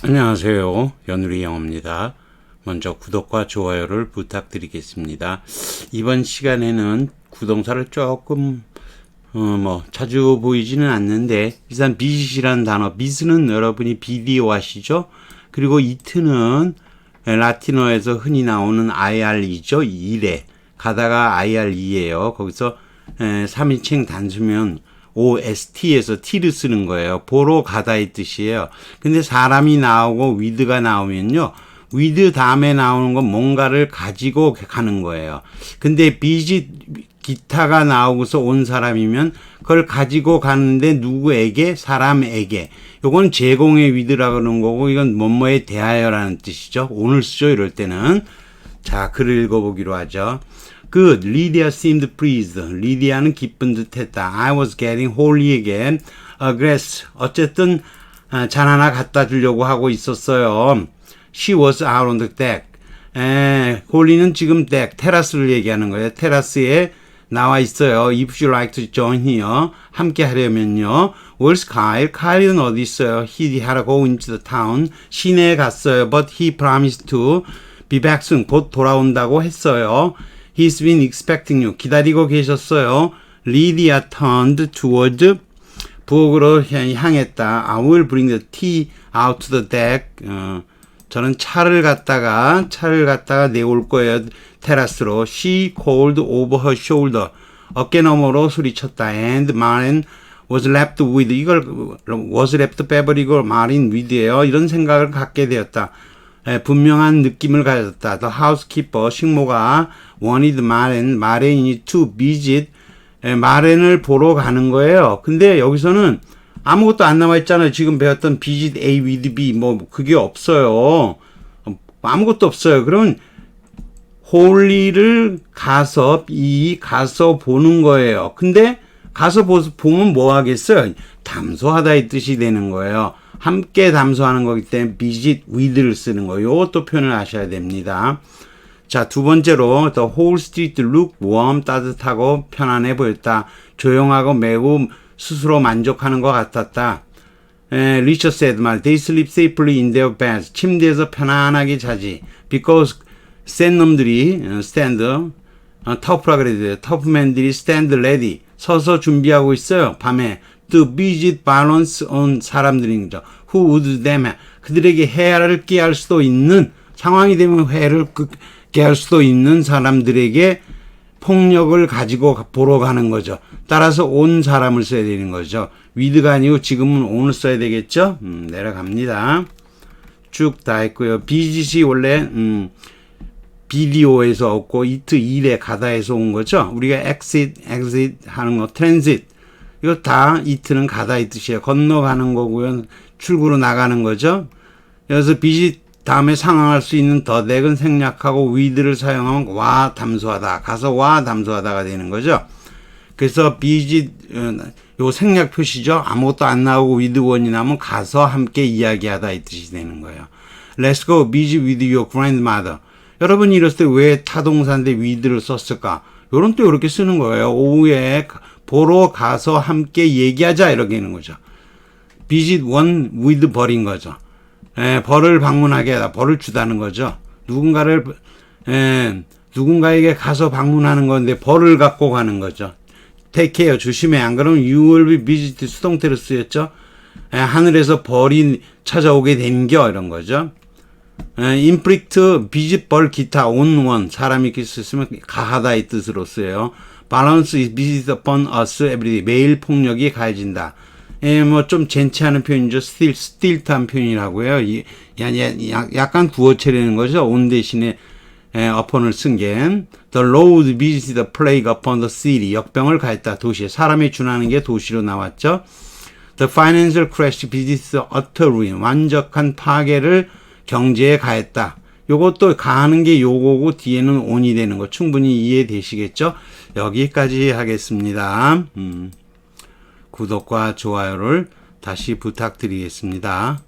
안녕하세요. 연우리 영어입니다. 먼저 구독과 좋아요를 부탁드리겠습니다. 이번 시간에는 구동사를 조금 어, 뭐 자주 보이지는 않는데 일단 비짓이라는 단어 비스는 여러분이 비디오 아시죠? 그리고 이트는 라틴어에서 흔히 나오는 IR이죠. 일에 가다가 IR이에요. 거기서 에, 3인칭 단수면 OST에서 T를 쓰는 거예요. 보러 가다의 뜻이에요. 근데 사람이 나오고 위드가 나오면요. 위드 다음에 나오는 건 뭔가를 가지고 가는 거예요. 근데 비지 기타가 나오고서 온 사람이면 그걸 가지고 가는데 누구에게 사람에게 요건 제공의 위드라 그러는 거고 이건 뭐뭐에 대하여라는 뜻이죠. 오늘 쓰죠 이럴 때는 자 글을 읽어보기로 하죠. Good. Lydia seemed pleased. 리디아는 기쁜 듯했다. I was getting holy again. Aggress. 어쨌든 아, 잔 하나 갖다 주려고 하고 있었어요. She was out on the deck. 에, 홀리는 지금 덱, 테라스를 얘기하는 거예요. 테라스에 나와 있어요. If you like to join here. 함께 하려면요. Where's Kyle? 카일은 어디 있어요? He had to go into the town. 시내에 갔어요. But he promised to be back soon. 곧 돌아온다고 했어요. He's been expecting you. 기다리고 계셨어요. Lydia turned toward 부엌으로 향했다. I will bring the tea out to the deck. 어, 저는 차를 갖다가 차를 갖다가 내올 거예요. 테라스로. She called over her shoulder. 어깨 너머로 소리쳤다. And Martin was left with 이걸 was left 빼버리고 Martin with예요. 이런 생각을 갖게 되었다. 에, 분명한 느낌을 가졌다. The housekeeper 식모가 wanted Martin Martin이 to visit 에, 마렌을 보러 가는 거예요. 근데 여기서는 아무것도 안 남아 있잖아요. 지금 배웠던 visit A with B 뭐 그게 없어요. 아무것도 없어요. 그러면 홀리를 가서 이 가서 보는 거예요. 근데 가서 보, 보면 뭐 하겠어요? 담소하다 이 뜻이 되는 거예요. 함께 담소하는 거기 때문에 visit with를 쓰는 거예요. 요것도 표현을 하셔야 됩니다. 자, 두 번째로 the whole street look warm 따뜻하고 편안해 보였다. 조용하고 매우 스스로 만족하는 것 같았다. 에, 리처 said 말 they sleep safely in their beds. 침대에서 편안하게 자지. because 센 놈들이 어, stand 어, 터프라 그래야 돼요. 터프맨들이 stand ready 서서 준비하고 있어요. 밤에 to visit balance on 사람들인 거죠. who would them 그들에게 해를 끼할 수도 있는 상황이 되면 해를 끼할 수도 있는 사람들에게 폭력을 가지고 보러 가는 거죠. 따라서 온 사람을 써야 되는 거죠. 위드가 아니고 지금은 온을 써야 되겠죠. 음, 내려갑니다. 쭉 다 했고요. 비짓이 원래 음, 비디오에서 없고 이트 일에 가다에서 온 거죠. 우리가 exit, exit 하는 거, transit 이거 다 이트는 가다 이 뜻이에요. 건너가는 거고요. 출구로 나가는 거죠. 그래서 비짓 다음에 상황할 수 있는 더 덱은 생략하고 위드를 사용하면 와 담소하다 가서 와 담소하다가 되는 거죠. 그래서 비짓 어, 요 생략 표시죠. 아무것도 안 나오고 위드 원이 나면 가서 함께 이야기하다 이 뜻이 되는 거예요. Let's go visit with your grandmother. 여러분이 이랬을 때 왜 타동사인데 위드를 썼을까? 요런 또 이렇게 쓰는 거예요. 오후에 보러 가서 함께 얘기하자 이렇게 하는 거죠. visit one with 벌인 거죠. 에, 벌을 방문하게 하다, 벌을 주다는 거죠. 누군가를, 에, 누군가에게 가서 방문하는 건데 벌을 갖고 가는 거죠. care, 조심해. 안 그러면 visit 수동태로 쓰였죠. 에, 하늘에서 벌이 찾아오게 된겨, 이런 거죠. 에, inflict, visit, 벌, 기타, one. 사람이 이렇게 쓰면 가하다 이 뜻으로 쓰여요. Balance is visit upon us every day. 매일 폭력이 가해진다. 예, 뭐 좀 젠치하는 표현이죠. 스틸, 스틸트한 표현이라고요. 이, 야, 야, 약간 구어체라는 거죠. 온 대신에 예, upon을 쓴 게. The road visited the plague upon the city. 역병을 가했다. 도시에. 사람이 준하는 게 도시로 나왔죠. The financial crash visited utter ruin. 완벽한 파괴를 경제에 가했다. 요것도 가하는 게 요거고 뒤에는 온이 되는 거 충분히 이해되시겠죠? 여기까지 하겠습니다. 음. 구독과 좋아요를 다시 부탁드리겠습니다.